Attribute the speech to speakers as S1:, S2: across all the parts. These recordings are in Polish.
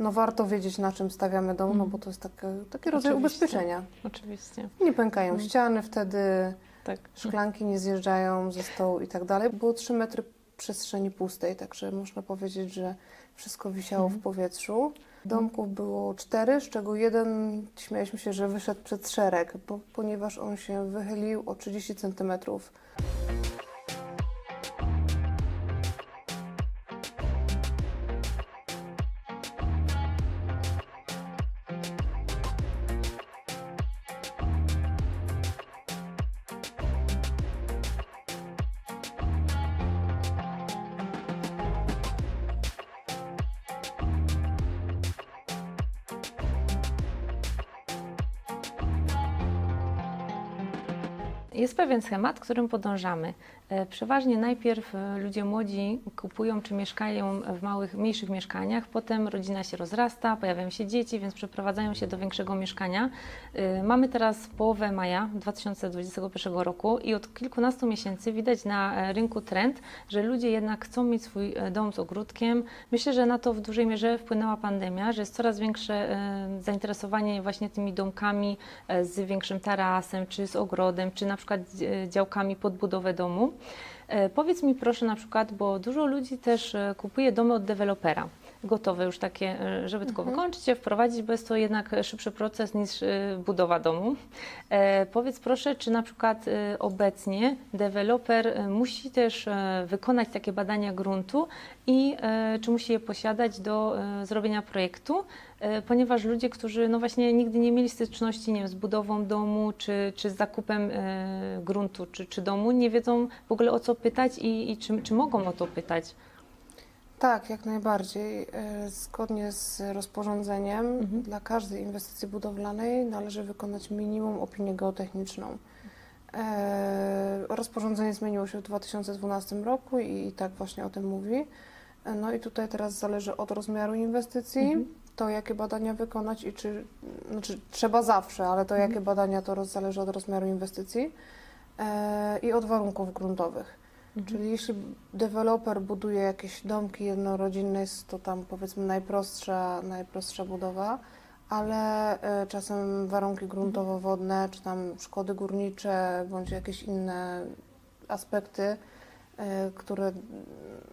S1: no warto wiedzieć, na czym stawiamy dom, no bo to jest taki, taki rodzaj
S2: Oczywiście.
S1: ubezpieczenia.
S2: Oczywiście,
S1: Nie pękają ściany wtedy,
S2: tak.
S1: szklanki nie zjeżdżają ze stołu i tak dalej. Było 3 metry przestrzeni pustej, także można powiedzieć, że wszystko wisiało w powietrzu. Domków było cztery, z czego jeden, śmialiśmy się, że wyszedł przed szereg, bo, ponieważ on się wychylił o 30 centymetrów.
S2: Jest pewien schemat, którym podążamy. E, Przeważnie najpierw e, ludzie młodzi kupują czy mieszkają w małych, mniejszych mieszkaniach, potem rodzina się rozrasta, pojawiają się dzieci, więc przeprowadzają się do większego mieszkania. E, Mamy teraz połowę maja 2021 roku i od kilkunastu miesięcy widać na rynku trend, że ludzie jednak chcą mieć swój dom z ogródkiem. Myślę, że na to w dużej mierze wpłynęła pandemia, że jest coraz większe zainteresowanie właśnie tymi domkami z większym tarasem, czy z ogrodem, czy na przykład działkami pod budowę domu. E, Powiedz mi proszę na przykład, bo dużo ludzi też e, kupuje domy od dewelopera. Gotowe już takie, e, żeby tylko wykończyć je, wprowadzić, bo jest to jednak szybszy proces niż e, budowa domu. E, Powiedz proszę, czy na przykład obecnie deweloper musi też wykonać takie badania gruntu i czy musi je posiadać do zrobienia projektu, ponieważ ludzie, którzy no właśnie nigdy nie mieli styczności nie wiem, z budową domu, czy, czy z zakupem gruntu, czy, czy domu, nie wiedzą w ogóle o co pytać i, i czy, czy mogą o to pytać.
S1: Tak, jak najbardziej. E, Zgodnie z rozporządzeniem
S2: Mhm.
S1: dla każdej inwestycji budowlanej należy wykonać minimum opinię geotechniczną. E, Rozporządzenie zmieniło się w 2012 roku i, tak właśnie o tym mówi. E, No i tutaj teraz zależy od rozmiaru inwestycji,
S2: Mhm.
S1: to jakie badania wykonać i czy, znaczy trzeba zawsze, ale to
S2: Mhm.
S1: jakie badania to zależy od rozmiaru inwestycji i od warunków gruntowych.
S2: Mhm.
S1: Czyli jeśli deweloper buduje jakieś domki jednorodzinne, jest to tam powiedzmy najprostsza, najprostsza budowa, ale e, czasem warunki gruntowo-wodne, czy tam szkody górnicze, bądź jakieś inne aspekty, e, które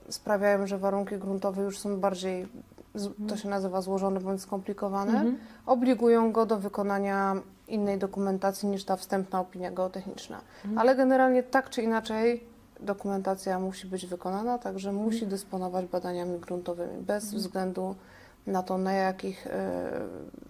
S1: sprawiają, że warunki gruntowe już są bardziej, to się nazywa złożone bądź skomplikowane,
S2: Mhm.
S1: obligują go do wykonania innej dokumentacji niż ta wstępna opinia geotechniczna.
S2: Mhm.
S1: Ale generalnie tak czy inaczej dokumentacja musi być wykonana, także
S2: Mhm.
S1: musi dysponować badaniami gruntowymi bez względu na to, na jakich e,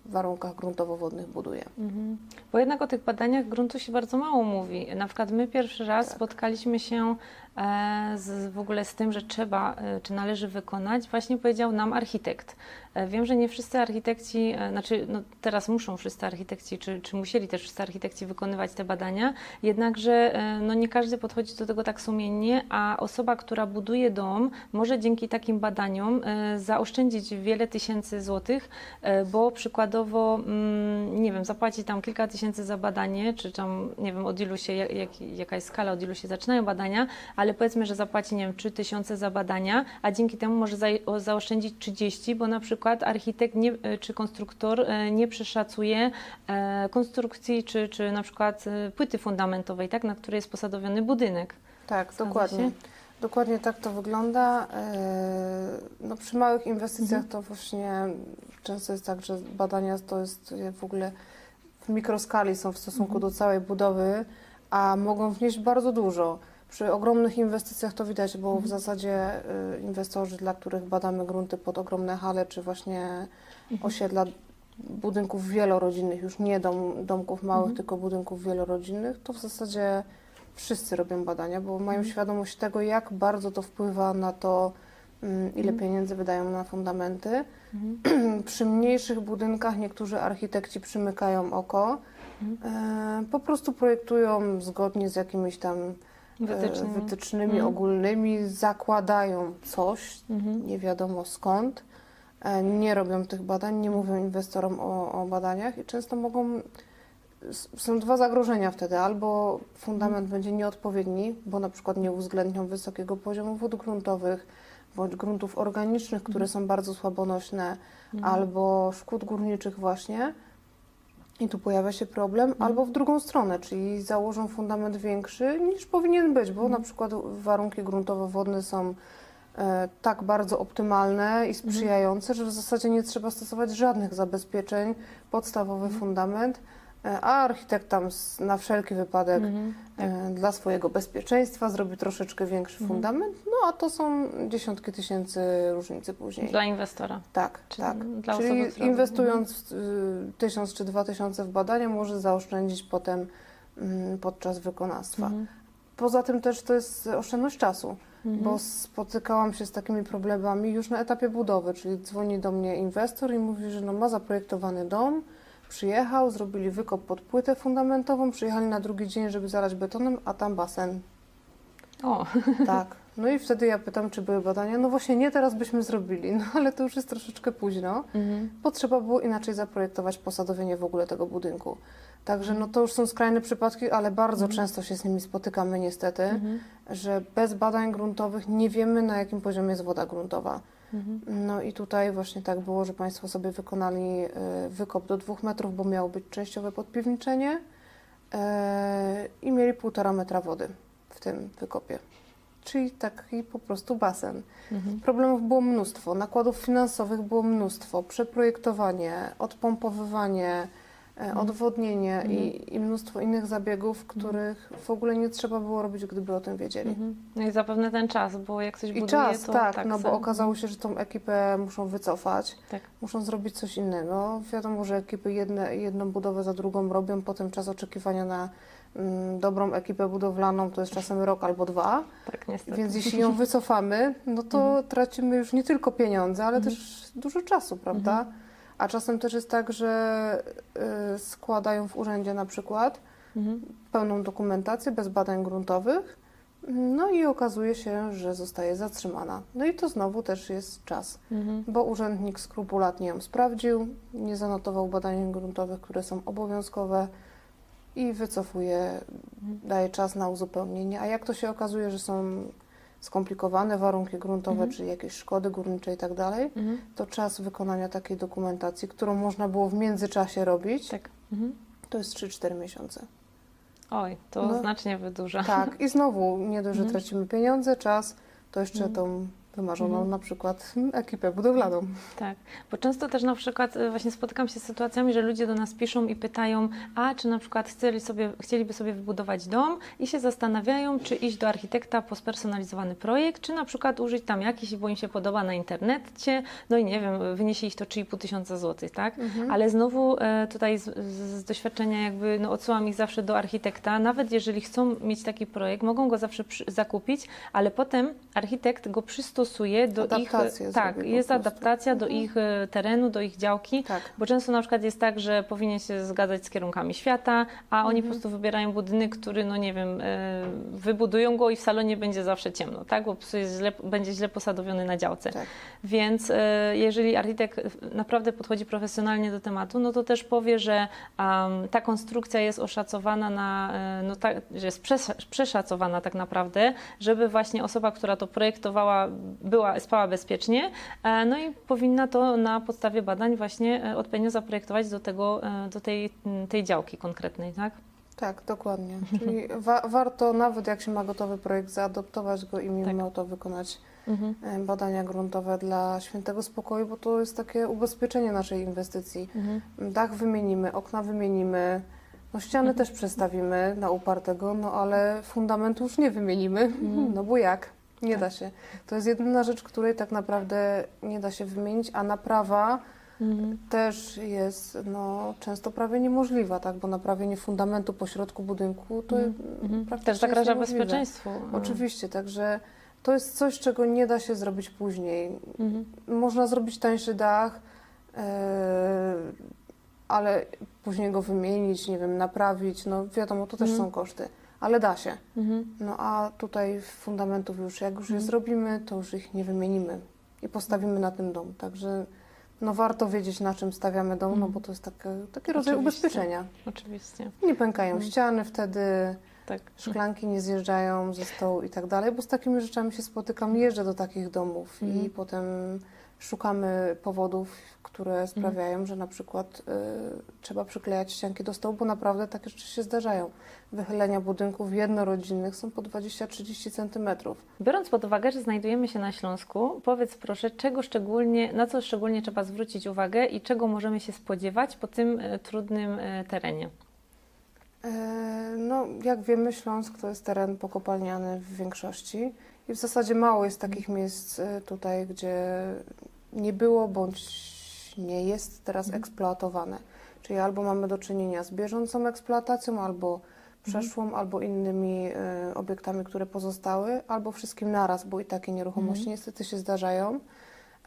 S1: warunkach gruntowo-wodnych buduje.
S2: Mhm. Bo jednak o tych badaniach gruntu się bardzo mało mówi. Na przykład my pierwszy raz
S1: Tak.
S2: spotkaliśmy się e, z, w ogóle z tym, że trzeba, e, czy należy wykonać, właśnie powiedział nam architekt. E, wiem, że nie wszyscy architekci, e, znaczy no, teraz muszą wszyscy architekci, czy, czy musieli też wszyscy architekci wykonywać te badania, jednakże e, no, nie każdy podchodzi do tego tak sumiennie, a osoba, która buduje dom, może dzięki takim badaniom zaoszczędzić wiele tysięcy złotych, bo przykładowo, mm, nie wiem, zapłaci tam kilka tysięcy za badanie, czy tam, nie wiem, od ilu się, jak, jak, jaka jest skala, od ilu się zaczynają badania, ale powiedzmy, że zapłaci, nie wiem, 3 tysiące za badania, a dzięki temu może zaoszczędzić 30, bo na przykład architekt nie, e, czy konstruktor e, nie przeszacuje e, konstrukcji, czy, czy na przykład płyty fundamentowej, tak, na której jest posadowiony budynek.
S1: Tak,
S2: Zgadza
S1: dokładnie.
S2: się?
S1: Dokładnie tak to wygląda. No, przy małych inwestycjach
S2: Mhm.
S1: to właśnie często jest tak, że badania to jest w ogóle w mikroskali są w stosunku
S2: Mhm.
S1: do całej budowy, a mogą wnieść bardzo dużo. Przy ogromnych inwestycjach to widać, bo
S2: Mhm.
S1: w zasadzie y, inwestorzy, dla których badamy grunty pod ogromne hale, czy właśnie
S2: Mhm.
S1: osiedla budynków wielorodzinnych, już nie dom, domków małych,
S2: Mhm.
S1: tylko budynków wielorodzinnych, to w zasadzie wszyscy robią badania, bo mają świadomość tego, jak bardzo to wpływa na to, mm, ile
S2: Mhm.
S1: pieniędzy wydają na fundamenty.
S2: Mhm.
S1: Przy mniejszych budynkach niektórzy architekci przymykają oko,
S2: Mhm.
S1: e, po prostu projektują zgodnie z jakimiś tam
S2: Wytycznymi.
S1: wytycznymi
S2: Mhm.
S1: ogólnymi, zakładają coś,
S2: Mhm.
S1: nie wiadomo skąd, e, nie robią tych badań, nie mówią inwestorom o, o badaniach i często mogą. Są dwa zagrożenia wtedy. Albo fundament będzie nieodpowiedni, bo na przykład nie uwzględnią wysokiego poziomu wód gruntowych, bądź gruntów organicznych, które są bardzo słabonośne, albo szkód górniczych właśnie. I tu pojawia się problem, albo w drugą stronę, czyli założą fundament większy niż powinien być, bo na przykład warunki gruntowo-wodne są e, tak bardzo optymalne i sprzyjające, że w zasadzie nie trzeba stosować żadnych zabezpieczeń, podstawowy fundament, e, a architekt tam na wszelki wypadek
S2: Mhm.
S1: e, dla swojego bezpieczeństwa zrobi troszeczkę większy fundament, no a to są dziesiątki tysięcy różnicy później.
S2: Dla inwestora.
S1: Tak, tak.
S2: dla
S1: Czyli
S2: osoby, która-
S1: inwestując y, tysiąc czy dwa tysiące w badania, może zaoszczędzić potem mm, podczas wykonawstwa.
S2: Mhm.
S1: Poza tym też to jest oszczędność czasu,
S2: Mhm.
S1: bo spotykałam się z takimi problemami już na etapie budowy, czyli dzwoni do mnie inwestor i mówi, że no ma zaprojektowany dom, przyjechał, zrobili wykop pod płytę fundamentową, przyjechali na drugi dzień, żeby zalać betonem, a tam basen.
S2: O,
S1: Tak. No i wtedy ja pytam, czy były badania. No właśnie nie, teraz byśmy zrobili, no ale to już jest troszeczkę późno
S2: mhm.
S1: bo trzeba było inaczej zaprojektować posadowienie w ogóle tego budynku. Także no to już są skrajne przypadki, ale bardzo często się z nimi spotykamy niestety,
S2: Mhm.
S1: że bez badań gruntowych nie wiemy na jakim poziomie jest woda gruntowa.
S2: Mhm.
S1: No i tutaj właśnie tak było, że Państwo sobie wykonali y, wykop do dwóch metrów, bo miało być częściowe podpiwniczenie y, i mieli półtora metra wody w tym wykopie. Czyli taki po prostu basen.
S2: Mhm.
S1: Problemów było mnóstwo, nakładów finansowych było mnóstwo, przeprojektowanie, odpompowywanie, e, odwodnienie i, i mnóstwo innych zabiegów, których w ogóle nie trzeba było robić, gdyby o tym wiedzieli.
S2: Mhm. No i zapewne ten czas, bo jak coś
S1: I
S2: buduje,
S1: czas,
S2: to
S1: tak, no bo okazało się, że tą ekipę muszą wycofać,
S2: Tak.
S1: muszą zrobić coś innego. Wiadomo, że ekipy jedne, jedną budowę za drugą robią, potem czas oczekiwania na mm, dobrą ekipę budowlaną to jest czasem rok albo dwa.
S2: Tak, niestety.
S1: Więc jeśli ją wycofamy, no to tracimy już nie tylko pieniądze, ale też dużo czasu, prawda? A czasem też jest tak, że y, składają w urzędzie na przykład
S2: Mhm.
S1: pełną dokumentację bez badań gruntowych, no i okazuje się, że zostaje zatrzymana. No i to znowu też jest czas,
S2: Mhm.
S1: bo urzędnik skrupulatnie ją sprawdził, nie zanotował badań gruntowych, które są obowiązkowe i wycofuje, daje czas na uzupełnienie. A jak to się okazuje, że są skomplikowane warunki gruntowe,
S2: Mhm.
S1: czy jakieś szkody górnicze i tak dalej,
S2: Mhm.
S1: to czas wykonania takiej dokumentacji, którą można było w międzyczasie robić,
S2: Tak. Mhm.
S1: to jest 3-4 miesiące.
S2: Oj, to
S1: No.
S2: znacznie wydłuża.
S1: Tak, i znowu nie dość, że
S2: Mhm.
S1: tracimy pieniądze, czas, to jeszcze
S2: Mhm.
S1: tą wymarzoną
S2: Mhm.
S1: na przykład ekipę budowlaną.
S2: Tak, bo często też na przykład y, właśnie spotykam się z sytuacjami, że ludzie do nas piszą i pytają, a czy na przykład chcieli sobie, chcieliby sobie wybudować dom i się zastanawiają, czy iść do architekta po spersonalizowany projekt, czy na przykład użyć tam jakiś, bo im się podoba na internecie, no i nie wiem, wyniesie ich to 3,5 tysiąca złotych, tak?
S1: Mhm.
S2: Ale znowu e, tutaj z, z, z doświadczenia jakby no, odsyłam ich zawsze do architekta, nawet jeżeli chcą mieć taki projekt, mogą go zawsze przy, zakupić, ale potem architekt go przystosuje do
S1: Adaptację
S2: ich... Tak, jest adaptacja do
S1: Mhm.
S2: ich e, terenu, do ich działki,
S1: Tak.
S2: bo często na przykład jest tak, że powinien się zgadzać z kierunkami świata, a oni po prostu wybierają budynek, który, no nie wiem, e, wybudują go i w salonie będzie zawsze ciemno, tak? Bo po prostu jest źle, będzie źle posadowiony na działce.
S1: Tak.
S2: Więc e, jeżeli architekt naprawdę podchodzi profesjonalnie do tematu, no to też powie, że em, ta konstrukcja jest oszacowana na, no tak, że jest przes- przeszacowana tak naprawdę, żeby właśnie osoba, która to projektowała, była, spała bezpiecznie, e, no i powinna to na podstawie badań właśnie e, odpowiednio zaprojektować do, tego, e, do tej, tej działki konkretnej, tak?
S1: Tak, dokładnie. Czyli wa- warto, nawet jak się ma gotowy projekt, zaadoptować go i mimo
S2: Tak.
S1: to wykonać
S2: Mhm.
S1: badania gruntowe dla świętego spokoju, bo to jest takie ubezpieczenie naszej inwestycji.
S2: Mhm.
S1: Dach wymienimy, okna wymienimy, no ściany też przestawimy na upartego, no ale fundamentu już nie wymienimy, no bo jak? Nie da się. To jest jedyna rzecz, której tak naprawdę nie da się wymienić, a naprawa
S2: Mhm.
S1: też jest no, często prawie niemożliwa, tak? bo naprawienie fundamentu po środku budynku to
S2: Mhm. Mhm.
S1: praktycznie
S2: Też zagraża bezpieczeństwu.
S1: Oczywiście, także to jest coś, czego nie da się zrobić później.
S2: Mhm.
S1: Można zrobić tańszy dach, yy, ale później go wymienić, nie wiem, naprawić, no wiadomo, to też
S2: Mhm.
S1: są koszty, ale da się.
S2: Mhm.
S1: No a tutaj fundamentów już, jak już je
S2: Mhm.
S1: zrobimy, to już ich nie wymienimy i postawimy na tym dom. Także no warto wiedzieć, na czym stawiamy dom, no
S2: Mhm.
S1: bo to jest takie, taki rodzaj
S2: Oczywiście.
S1: ubezpieczenia.
S2: Oczywiście.
S1: Nie pękają
S2: Mhm.
S1: ściany wtedy,
S2: Tak.
S1: szklanki nie zjeżdżają ze stołu i tak dalej, bo z takimi rzeczami się spotykam, jeżdżę do takich domów i potem szukamy powodów, które sprawiają,
S2: Mhm.
S1: że na przykład y, trzeba przyklejać ścianki do stołu, bo naprawdę takie rzeczy się zdarzają. Wychylenia budynków jednorodzinnych są po 20-30 centymetrów.
S2: Biorąc pod uwagę, że znajdujemy się na Śląsku, powiedz proszę, czego szczególnie, na co szczególnie trzeba zwrócić uwagę i czego możemy się spodziewać po tym e, trudnym e, terenie?
S1: E, No, jak wiemy, Śląsk to jest teren pokopalniany w większości i w zasadzie mało jest takich miejsc e, tutaj, gdzie nie było bądź nie jest teraz eksploatowane. Czyli albo mamy do czynienia z bieżącą eksploatacją, albo przeszłą, albo innymi e, obiektami, które pozostały, albo wszystkim naraz, bo i takie nieruchomości niestety się zdarzają.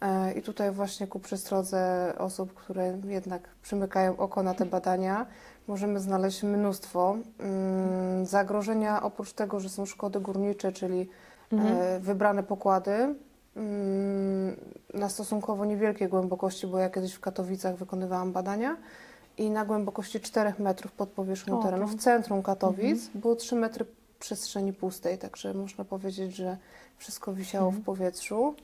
S1: E, I tutaj właśnie ku przestrodze osób, które jednak przymykają oko na te badania, możemy znaleźć mnóstwo mm, zagrożenia. Oprócz tego, że są szkody górnicze, czyli e, wybrane pokłady mm, na stosunkowo niewielkiej głębokości, bo ja kiedyś w Katowicach wykonywałam badania i na głębokości 4 metrów pod powierzchnią
S2: O,
S1: terenu w centrum Katowic było 3 metry przestrzeni pustej, także można powiedzieć, że wszystko wisiało w powietrzu.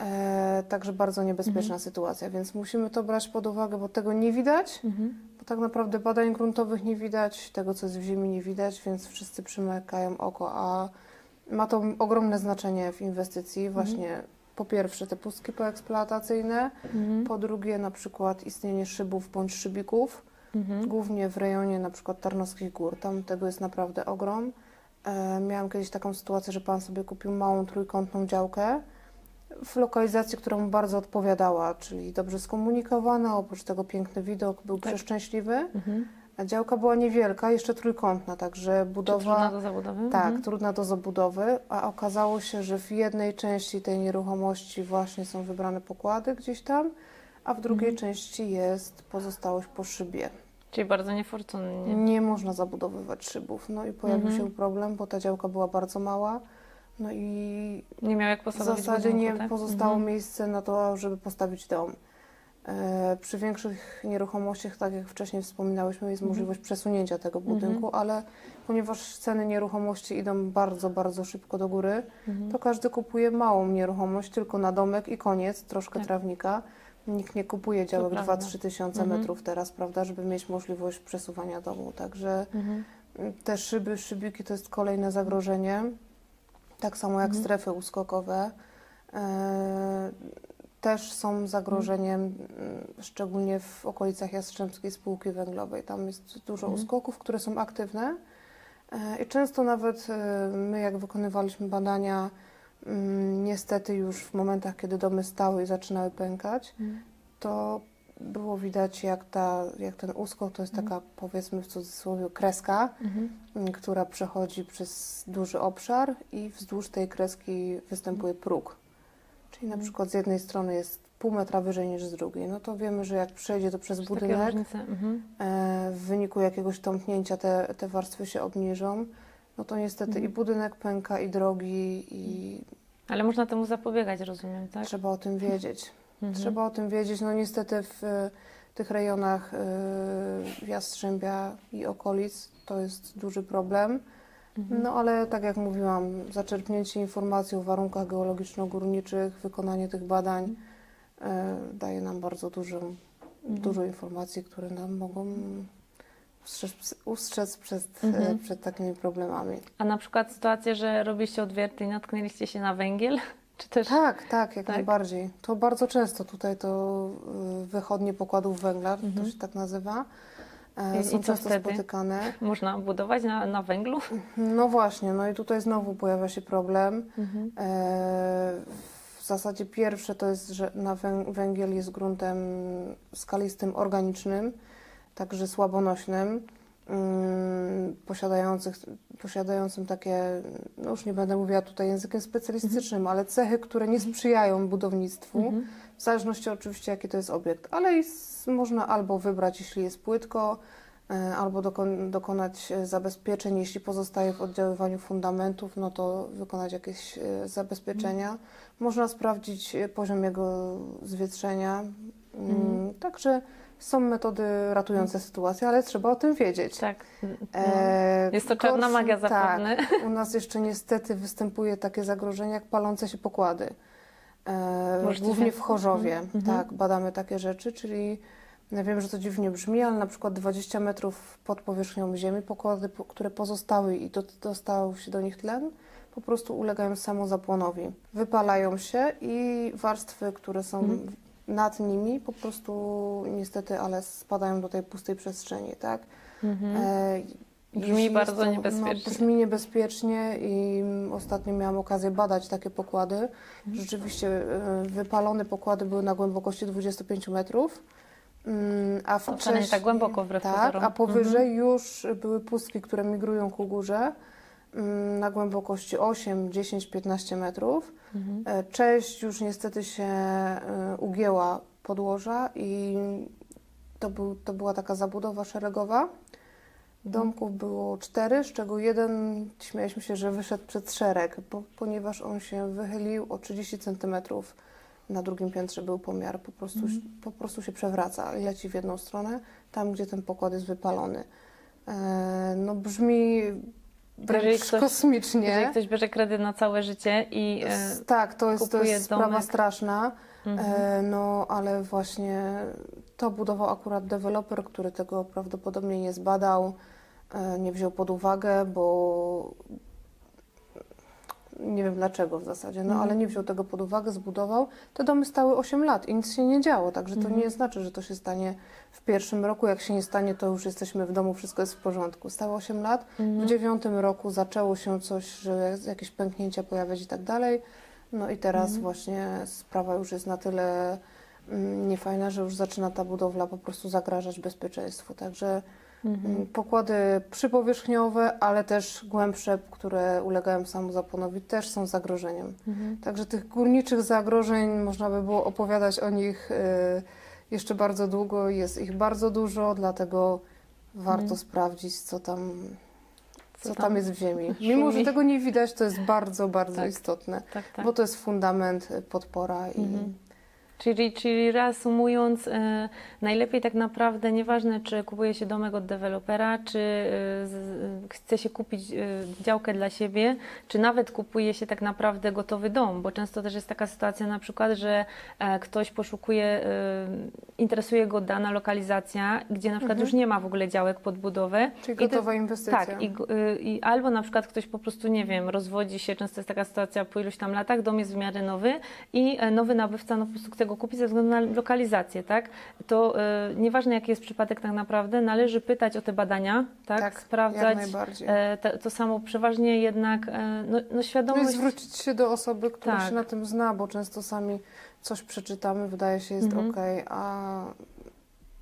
S1: E, także bardzo niebezpieczna sytuacja, więc musimy to brać pod uwagę, bo tego nie widać, bo tak naprawdę badań gruntowych nie widać, tego co jest w ziemi nie widać, więc wszyscy przymykają oko, a ma to ogromne znaczenie w inwestycji. Właśnie po pierwsze te pustki poeksploatacyjne, po drugie na przykład istnienie szybów bądź szybików, głównie w rejonie na przykład Tarnowskich Gór, tam tego jest naprawdę ogrom. E, miałam kiedyś taką sytuację, że pan sobie kupił małą trójkątną działkę, w lokalizacji, która mu bardzo odpowiadała, czyli dobrze skomunikowana, oprócz tego piękny widok, był
S2: Tak.
S1: przeszczęśliwy. A działka była niewielka, jeszcze trójkątna, także
S2: Czy
S1: budowa
S2: trudna do zabudowy?
S1: tak,
S2: Mhm.
S1: trudna do zabudowy, a okazało się, że w jednej części tej nieruchomości właśnie są wybrane pokłady gdzieś tam, a w drugiej
S2: Mhm.
S1: części jest pozostałość po szybie.
S2: Czyli bardzo niefortunnie.
S1: Nie można zabudowywać szybów. No i pojawił
S2: Mhm.
S1: się problem, bo ta działka była bardzo mała. No i
S2: Nie miał jak
S1: w zasadzie
S2: budynku,
S1: nie
S2: tak?
S1: pozostało
S2: Mhm.
S1: miejsce na to, żeby postawić dom. E, przy większych nieruchomościach, tak jak wcześniej wspominałyśmy, jest
S2: Mhm.
S1: możliwość przesunięcia tego budynku, ale ponieważ ceny nieruchomości idą bardzo, bardzo szybko do góry,
S2: Mhm.
S1: to każdy kupuje małą nieruchomość, tylko na domek i koniec, troszkę
S2: Tak.
S1: trawnika. Nikt nie kupuje działek
S2: prawda.
S1: 2-3 tysiące
S2: Mhm.
S1: metrów teraz, prawda, żeby mieć możliwość przesuwania domu. Także
S2: Mhm.
S1: te szyby, szybiki to jest kolejne zagrożenie. Tak samo jak
S2: Mhm.
S1: strefy uskokowe. Też są zagrożeniem, mm, szczególnie w okolicach Jastrzębskiej Spółki Węglowej. Tam jest dużo
S2: Mhm.
S1: uskoków, które są aktywne. E, I często nawet e, my, jak wykonywaliśmy badania, mm, niestety już w momentach, kiedy domy stały i zaczynały pękać,
S2: Mhm.
S1: to było widać, jak, ta, jak ten uskok to jest
S2: Mhm.
S1: taka, powiedzmy w cudzysłowie, kreska,
S2: Mhm.
S1: która przechodzi przez duży obszar i wzdłuż tej kreski występuje próg. Czyli na przykład z jednej strony jest pół metra wyżej niż z drugiej. No to wiemy, że jak przejdzie to przez
S2: takie
S1: budynek?
S2: Mhm.
S1: e, w wyniku jakiegoś tąpnięcia te, te warstwy się obniżą, no to niestety
S2: Mhm.
S1: i budynek pęka, i drogi, i
S2: Ale można temu zapobiegać, rozumiem, tak?
S1: trzeba o tym wiedzieć.
S2: Mhm.
S1: Trzeba o tym wiedzieć. No niestety w e, tych rejonach e, Jastrzębia i okolic to jest duży problem.
S2: Mhm.
S1: No ale tak jak mówiłam, zaczerpnięcie informacji o warunkach geologiczno-górniczych, wykonanie tych badań e, daje nam bardzo dużo,
S2: Mhm.
S1: dużo informacji, które nam mogą ustrzec, ustrzec przed,
S2: Mhm.
S1: e, przed takimi problemami.
S2: A na przykład sytuacja, że robiliście odwierty i natknęliście się na węgiel? Czy też...
S1: Tak, tak, jak
S2: Tak?
S1: najbardziej. To bardzo często tutaj to y, wychodnie pokładów węgla, to
S2: Mhm.
S1: się tak nazywa,
S2: I-
S1: e,
S2: i
S1: są
S2: co
S1: często
S2: wtedy?
S1: spotykane.
S2: Można budować na, na węglu?
S1: No właśnie, no i tutaj znowu pojawia się problem.
S2: Mhm.
S1: E, W zasadzie pierwsze to jest, że na wę- węgiel jest gruntem skalistym, organicznym, także słabonośnym, mm, posiadających, posiadającym takie, no już nie będę mówiła tutaj językiem specjalistycznym, ale cechy, które nie sprzyjają budownictwu,
S2: Mhm.
S1: w zależności oczywiście jaki to jest obiekt, ale i można albo wybrać, jeśli jest płytko, e, albo dokon, dokonać e, zabezpieczeń, jeśli pozostaje w oddziaływaniu fundamentów, no to wykonać jakieś e, zabezpieczenia. Można sprawdzić poziom jego zwietrzenia. Mm,
S2: Mhm.
S1: Tak Także są metody ratujące sytuację, ale trzeba o tym wiedzieć.
S2: Tak.
S1: E,
S2: Jest to czarna magia zapewne.
S1: Tak, u nas jeszcze niestety występuje takie zagrożenie jak palące się pokłady. E, głównie w Chorzowie,
S2: Mhm.
S1: tak, badamy takie rzeczy, czyli ja wiem, że to dziwnie brzmi, ale na przykład 20 metrów pod powierzchnią ziemi pokłady, po- które pozostały i do, dostał się do nich tlen, po prostu ulegają samozapłonowi. Wypalają się i warstwy, które są
S2: Mhm.
S1: nad nimi po prostu niestety, ale spadają do tej pustej przestrzeni, tak?
S2: Mhm.
S1: E,
S2: Brzmi
S1: jeśli
S2: bardzo
S1: jest
S2: niebezpiecznie.
S1: No, brzmi niebezpiecznie i ostatnio miałam okazję badać takie pokłady.
S2: Mhm.
S1: Rzeczywiście e, wypalone pokłady były na głębokości 25 metrów. Mm, A wcześniej,
S2: tak głęboko wbrew
S1: tak,
S2: pozorom.
S1: a powyżej już były pustki, które migrują ku górze mm, na głębokości 8, 10, 15 metrów.
S2: Mhm.
S1: E, Część już niestety się e, ugięła podłoża i to, był, to była taka zabudowa szeregowa. Domków było cztery, z czego jeden, śmialiśmy się, że wyszedł przed szereg, bo, ponieważ on się wychylił o 30 centymetrów. Na drugim piętrze był pomiar, po prostu, po prostu się przewraca, leci w jedną stronę, tam gdzie ten pokład jest wypalony. E, no brzmi wręcz
S2: ktoś-
S1: kosmicznie.
S2: Jeżeli ktoś bierze kredyt na całe życie i e,
S1: Tak, to jest, to jest sprawa straszna,
S2: mhm.
S1: e, no ale właśnie to budował akurat deweloper, który tego prawdopodobnie nie zbadał, e, nie wziął pod uwagę, bo nie wiem dlaczego w zasadzie, no
S2: Mhm.
S1: ale nie wziął tego pod uwagę, zbudował. Te domy stały 8 lat i nic się nie działo, także to
S2: Mhm.
S1: nie znaczy, że to się stanie w pierwszym roku. Jak się nie stanie, to już jesteśmy w domu, wszystko jest w porządku. Stało 8 lat, w
S2: Mhm.
S1: dziewiątym roku zaczęło się coś, że jakieś pęknięcia pojawiać i tak dalej. No i teraz
S2: Mhm.
S1: właśnie sprawa już jest na tyle mm, niefajna, że już zaczyna ta budowla po prostu zagrażać bezpieczeństwu. Także
S2: Mhm.
S1: mm, pokłady przypowierzchniowe, ale też głębsze, które ulegają samozapłonowi, też są zagrożeniem.
S2: Mhm.
S1: Także tych górniczych zagrożeń można by było opowiadać o nich y, jeszcze bardzo długo. Jest ich bardzo dużo, dlatego warto
S2: Mhm.
S1: sprawdzić, co tam,
S2: Co tam
S1: jest w ziemi. Mimo, że tego nie widać, to jest bardzo, bardzo
S2: Tak.
S1: istotne,
S2: Tak, tak.
S1: bo to jest fundament, y, podpora i
S2: Mhm. Czyli, czyli reasumując, e, najlepiej tak naprawdę, nieważne czy kupuje się domek od dewelopera, czy e, z, chce się kupić działkę dla siebie, czy nawet kupuje się tak naprawdę gotowy dom, bo często też jest taka sytuacja na przykład, że e, ktoś poszukuje, interesuje go dana lokalizacja, gdzie na przykład
S1: Mhm.
S2: już nie ma w ogóle działek pod budowę.
S1: czyli gotowa inwestycja.
S2: Tak, i, y, i albo na przykład ktoś po prostu, nie wiem, rozwodzi się, często jest taka sytuacja po iluś tam latach, dom jest w miarę nowy i e, nowy nabywca no, po prostu chce go kupić ze względu na lokalizację, tak? To y, nieważne jaki jest przypadek tak naprawdę, należy pytać o te badania, tak?
S1: jak
S2: Sprawdzać. E, to samo przeważnie jednak, e, no, no
S1: No i
S2: świadomość...
S1: zwrócić się do osoby, która
S2: Tak.
S1: się na tym zna, bo często sami coś przeczytamy, wydaje się jest
S2: Mhm.
S1: okej, a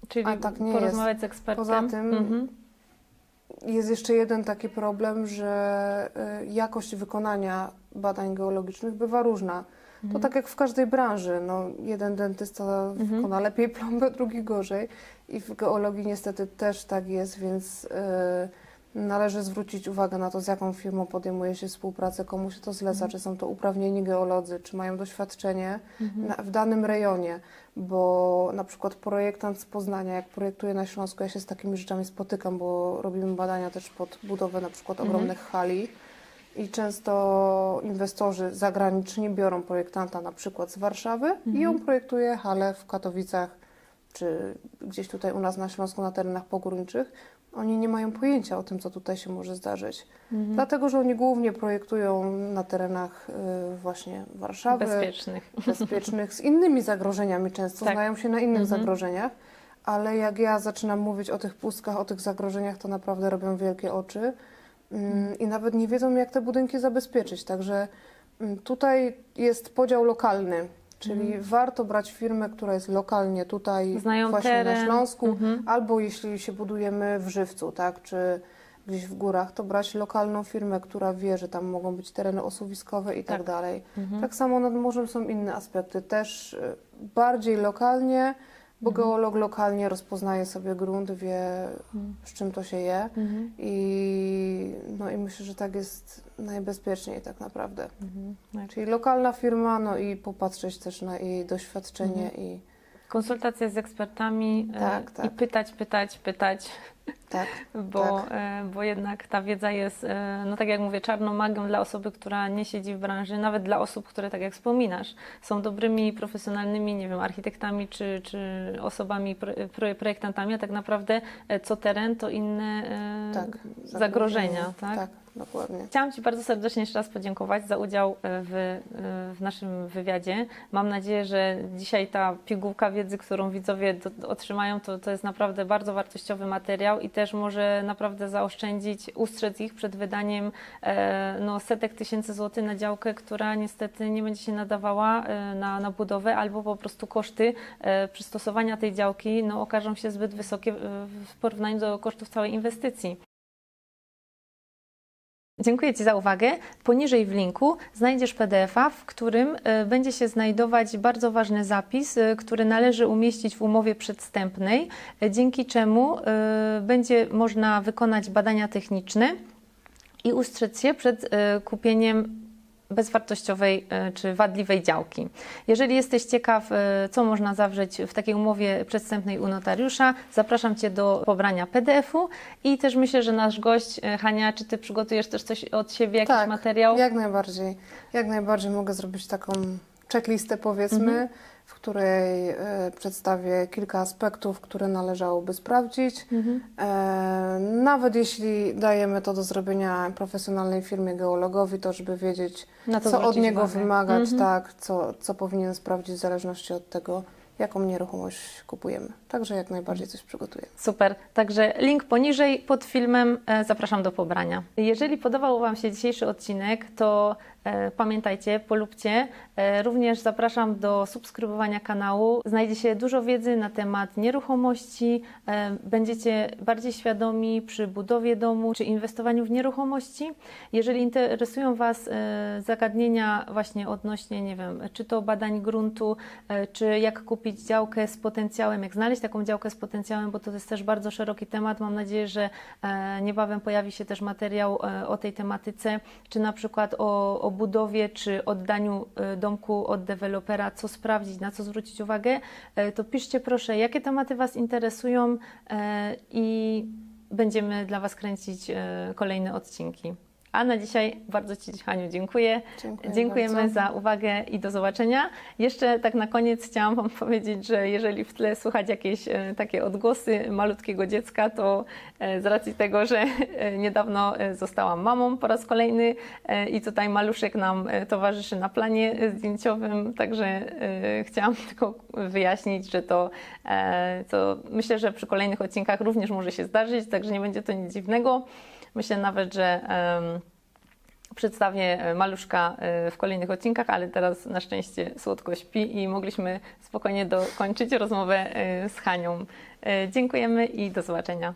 S2: czyli
S1: a tak nie
S2: porozmawiać z ekspertem.
S1: Poza tym
S2: Mhm.
S1: Jest jeszcze jeden taki problem, że y, jakość wykonania badań geologicznych bywa różna. To
S2: Mhm.
S1: tak jak w każdej branży. No, jeden dentysta
S2: Mhm.
S1: wykona lepiej plombę, drugi gorzej. I w geologii niestety też tak jest, więc y, należy zwrócić uwagę na to, z jaką firmą podejmuje się współpracę, komu się to zleca,
S2: Mhm.
S1: czy są to uprawnieni geolodzy, czy mają doświadczenie
S2: Mhm.
S1: na, w danym rejonie, bo na przykład projektant z Poznania, jak projektuje na Śląsku, ja się z takimi rzeczami spotykam, bo robimy badania też pod budowę na przykład
S2: Mhm.
S1: ogromnych hali i często inwestorzy zagraniczni biorą projektanta na przykład z Warszawy i
S2: Mhm.
S1: on projektuje halę w Katowicach czy gdzieś tutaj u nas na Śląsku na terenach pogórniczych. Oni nie mają pojęcia o tym, co tutaj się może zdarzyć.
S2: Mhm.
S1: Dlatego, że oni głównie projektują na terenach y, właśnie Warszawy,
S2: Bezpiecznych.
S1: bezpiecznych, z innymi zagrożeniami często,
S2: Tak.
S1: znają się na innych
S2: Mhm.
S1: zagrożeniach, ale jak ja zaczynam mówić o tych pustkach, o tych zagrożeniach, to naprawdę robią wielkie oczy mm, i nawet nie wiedzą, jak te budynki zabezpieczyć. Także mm, tutaj jest podział lokalny, czyli
S2: Mhm.
S1: warto brać firmę, która jest lokalnie tutaj
S2: Znają
S1: właśnie
S2: teren.
S1: na Śląsku,
S2: Mhm.
S1: albo jeśli się budujemy w Żywcu, tak, czy gdzieś w górach, to brać lokalną firmę, która wie, że tam mogą być tereny osuwiskowe i tak,
S2: Tak.
S1: dalej.
S2: Mhm.
S1: Tak samo nad morzem są inne aspekty, też y, bardziej lokalnie, bo
S2: Mhm.
S1: geolog lokalnie rozpoznaje sobie grunt, wie
S2: Mhm.
S1: z czym to się je
S2: Mhm.
S1: i, no i myślę, że tak jest najbezpieczniej tak naprawdę.
S2: Mhm. Tak.
S1: Czyli lokalna firma, no i popatrzeć też na jej doświadczenie
S2: Mhm.
S1: i
S2: Konsultacje z ekspertami e,
S1: Tak, tak.
S2: i pytać, pytać, pytać,
S1: Tak,
S2: bo,
S1: Tak.
S2: e, bo jednak ta wiedza jest, e, no tak jak mówię, czarną magią dla osoby, która nie siedzi w branży, nawet dla osób, które, tak jak wspominasz, są dobrymi, profesjonalnymi, nie wiem, architektami czy, czy osobami, pro, pro, projektantami, a tak naprawdę e, co teren, to inne
S1: tak.
S2: zagrożenia, tak?
S1: Tak, dokładnie.
S2: Chciałam Ci bardzo serdecznie jeszcze raz podziękować za udział w, w naszym wywiadzie. Mam nadzieję, że dzisiaj ta pigułka wiedzy, którą widzowie do, otrzymają, to, to jest naprawdę bardzo wartościowy materiał i też może naprawdę zaoszczędzić, ustrzec ich przed wydaniem e, no, setek tysięcy złotych na działkę, która niestety nie będzie się nadawała e, na, na budowę, albo po prostu koszty e, przystosowania tej działki no, okażą się zbyt wysokie w porównaniu do kosztów całej inwestycji. Dziękuję Ci za uwagę. Poniżej w linku znajdziesz PDF-a, w którym e, będzie się znajdować bardzo ważny zapis, e, który należy umieścić w umowie przedstępnej, e, dzięki czemu będzie można wykonać badania techniczne i ustrzec się przed kupieniem bezwartościowej e, czy wadliwej działki. Jeżeli jesteś ciekaw, e, co można zawrzeć w takiej umowie przedstępnej u notariusza, zapraszam Cię do pobrania PDF-u i też myślę, że nasz gość, e, Hania, czy Ty przygotujesz też coś od siebie, jakiś
S1: Tak,
S2: materiał?
S1: Jak najbardziej. Jak najbardziej mogę zrobić taką checklistę, powiedzmy,
S2: Mhm.
S1: W której e, przedstawię kilka aspektów, które należałoby sprawdzić.
S2: Mhm.
S1: E, nawet jeśli dajemy to do zrobienia profesjonalnej firmie geologowi, to żeby wiedzieć,
S2: to
S1: co od niego
S2: uwagę.
S1: wymagać,
S2: Mhm.
S1: tak, co, co powinien sprawdzić w zależności od tego, jaką nieruchomość kupujemy. Także jak najbardziej coś przygotuję.
S2: Super. Także link poniżej pod filmem. E, Zapraszam do pobrania. Jeżeli podobał Wam się dzisiejszy odcinek, to e, pamiętajcie, polubcie. E, również zapraszam do subskrybowania kanału. Znajdzie się dużo wiedzy na temat nieruchomości. Będziecie bardziej świadomi przy budowie domu czy inwestowaniu w nieruchomości. Jeżeli interesują Was zagadnienia właśnie odnośnie, nie wiem, czy to badań gruntu, czy jak kupić działkę z potencjałem, jak znaleźć taką działkę z potencjałem, bo to jest też bardzo szeroki temat. Mam nadzieję, że e, niebawem pojawi się też materiał e, o tej tematyce, czy na przykład o, o budowie, czy oddaniu e, domku od dewelopera, co sprawdzić, na co zwrócić uwagę. To piszcie proszę, jakie tematy Was interesują i będziemy dla Was kręcić kolejne odcinki. A na dzisiaj bardzo Ci, Haniu, dziękuję.
S1: Dziękuję
S2: Dziękujemy
S1: bardzo.
S2: za uwagę i do zobaczenia. Jeszcze tak na koniec chciałam Wam powiedzieć, że jeżeli w tle słychać jakieś e, takie odgłosy malutkiego dziecka, to e, z racji tego, że e, niedawno zostałam mamą po raz kolejny i tutaj maluszek nam towarzyszy na planie zdjęciowym, także chciałam tylko wyjaśnić, że to, to myślę, że przy kolejnych odcinkach również może się zdarzyć, także nie będzie to nic dziwnego. Myślę nawet, że przedstawię e, maluszka e, w kolejnych odcinkach, ale teraz na szczęście słodko śpi i mogliśmy spokojnie dokończyć rozmowę e, z Hanią. Dziękujemy i do zobaczenia.